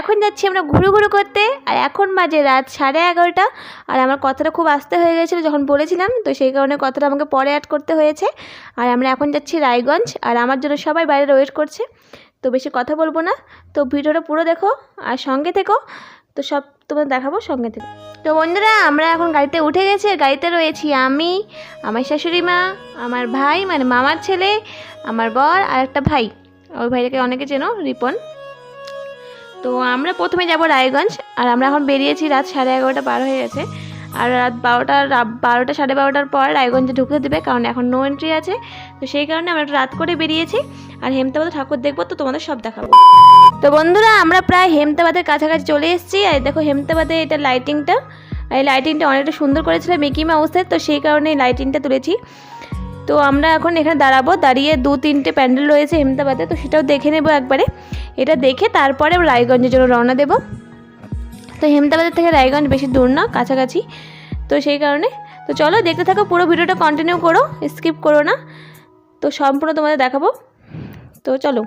এখন যাচ্ছি আমরা ঘুরু ঘুরু করতে, আর এখন বাজে রাত সাড়ে এগারোটা, আর আমার কথাটা খুব আস্তে হয়ে গেছিল যখন বলেছিলাম, তো সেই কারণে কথাটা আমাকে পরে অ্যাড করতে হয়েছে। আর আমরা এখন যাচ্ছি রায়গঞ্জ, আর আমার জন্য সবাই বাইরে ওয়েট করছে, তো বেশি কথা বলব না। তো ভিডিওটা পুরো দেখো, আর সঙ্গে থেকো, তো সব তোমাদের দেখাবো সঙ্গে থেকে। তো বন্ধুরা, আমরা এখন গাড়িতে উঠে গেছি গাড়িতে রয়েছি আমি, আমার শাশুড়ি মা, আমার ভাই মানে মামার ছেলে, আমার বর, আর একটা ভাই। ওই ভাইটাকে অনেকে চেনো, রিপন। তো আমরা প্রথমে যাব রায়গঞ্জ, আর আমরা এখন বেরিয়েছি রাত সাড়ে এগারোটা পার হয়ে গেছে। আর রাত বারোটা বারোটা সাড়ে বারোটার পর রায়গঞ্জে ঢুকতে দেবে, কারণ এখন নো এন্ট্রি আছে। তো সেই কারণে আমরা রাত করে বেরিয়েছি, আর হেমতাবাদ ঠাকুর দেখব তো তোমাদের সব দেখাবো। তো বন্ধুরা, আমরা প্রায় হেমতাবাদের কাছাকাছি চলে এসেছি, আর দেখো হেমতাবাদে এটা লাইটিংটা এই লাইটিংটা অনেকটা সুন্দর করেছিল মিকি মাউসের তো সেই কারণে এই লাইটিংটা তুলেছি। তো আমরা এখন এখানে দাঁড়াবো। দাঁড়িয়ে দু, তিনটে প্যান্ডেল রয়েছে হেমতাবাদে তো সেটাও দেখে নেব একবারে। এটা দেখে তারপরে রায়গঞ্জের জন্য রওনা দেবো। তো হেমতাবাদের থেকে রায়গঞ্জ বেশি দূর না, কাছাকাছি। তো সেই কারণে, তো চলো দেখতে থাকো, পুরো ভিডিওটা কন্টিনিউ করো স্কিপ করো না। তো সম্পূর্ণ তোমাদের দেখাবো। তো চলো।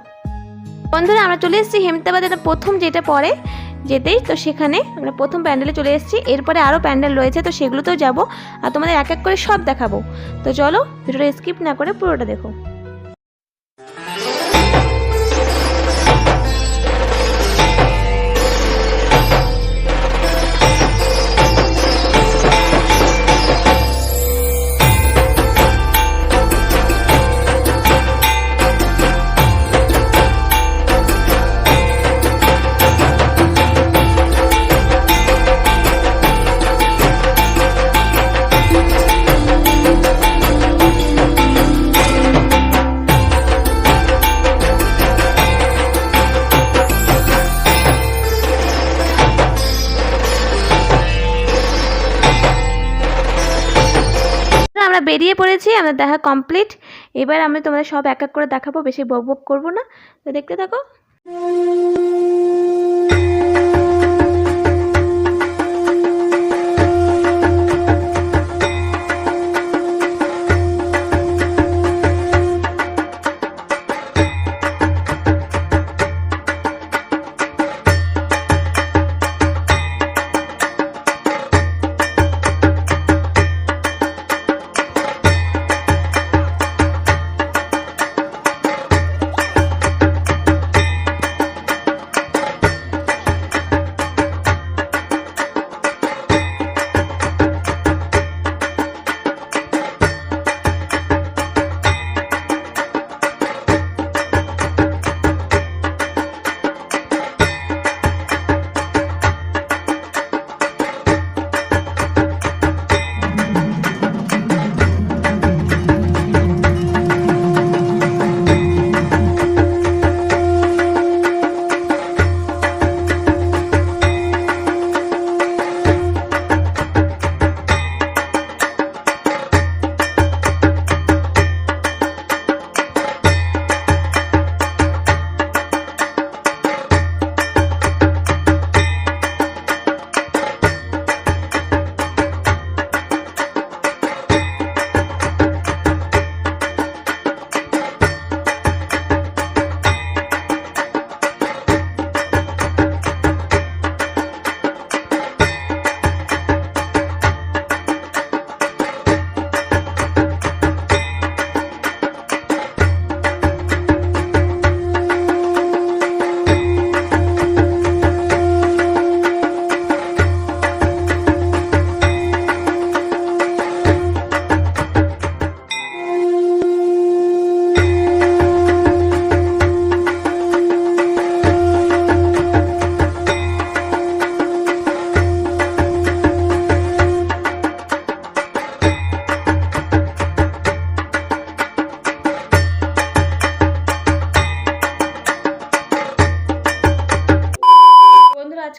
বন্ধুরা, আমরা চলে এসেছি হেমতাবাদে এটা প্রথম যেটা পড়ে। যেতেই তো সেখানে আমরা প্রথম প্যান্ডেলে চলে এসেছি। এরপরে আরও প্যান্ডেল রয়েছে, তো সেগুলোতেও যাব। আর তোমাদের এক এক করে সব দেখাবো। তো চলো ভিডিওটা স্কিপ না করে পুরোটা দেখো। আমরা বেরিয়ে পড়েছি, আমরা দেখা কমপ্লিট এবার আমি তোমাদের সব এক এক করে দেখাবো, বেশি বক বক করব না। তো দেখতে থাকো।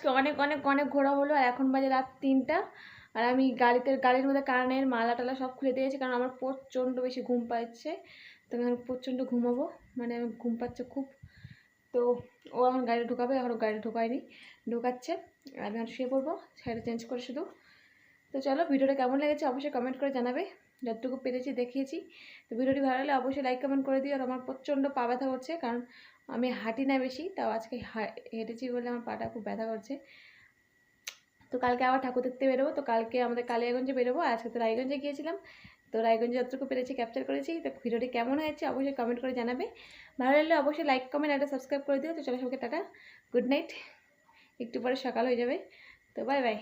আজকে অনেক অনেক অনেক ঘোরা হলো, আর এখন বাজে রাত তিনটা। আর আমি গাড়িতে, গাড়ির মধ্যে কানের মালা টালা সব খুলে দিয়েছি, কারণ আমার প্রচণ্ড বেশি ঘুম পাচ্ছে। তো আমি প্রচণ্ড ঘুমাবো মানে আমি ঘুম পাচ্ছে খুব। তো ও এখন গাড়ি ঢুকাবে, এখন গাড়ি ঢুকায়নি, ঢুকাচ্ছে। আমি এখন শুয়ে পড়ব, শাড়িটা চেঞ্জ করে শুধু। তো চলো, ভিডিওটা কেমন লেগেছে অবশ্যই কমেন্ট করে জানাবে। যতটুকু পেরেছি, দেখিয়েছি। তো ভিডিওটি ভালো লাগলে অবশ্যই লাইক কমেন্ট করে দিও। আর আমার প্রচণ্ড পা ব্যথা করছে, কারণ আমি হাঁটি না বেশি, তাও আজকে হেঁটেছি বলে আমার পাটা খুব ব্যথা করছে। তো কালকে আবার ঠাকুর দেখতে বেরোবো। তো কালকে আমাদের কালিয়াগঞ্জে বেরোবো। আজকে তো রায়গঞ্জে গিয়েছিলাম। তো রায়গঞ্জে যতটুকু পেরেছি ক্যাপচার করেছি। তো ভিডিওটি কেমন হয়েছে অবশ্যই কমেন্ট করে জানাবে। ভালো লাগলে অবশ্যই লাইক কমেন্ট একটা সাবস্ক্রাইব করে দিও। তো চলো সবাইকে টাটা। গুড নাইট একটু পরে সকাল হয়ে যাবে। তো বাই বাই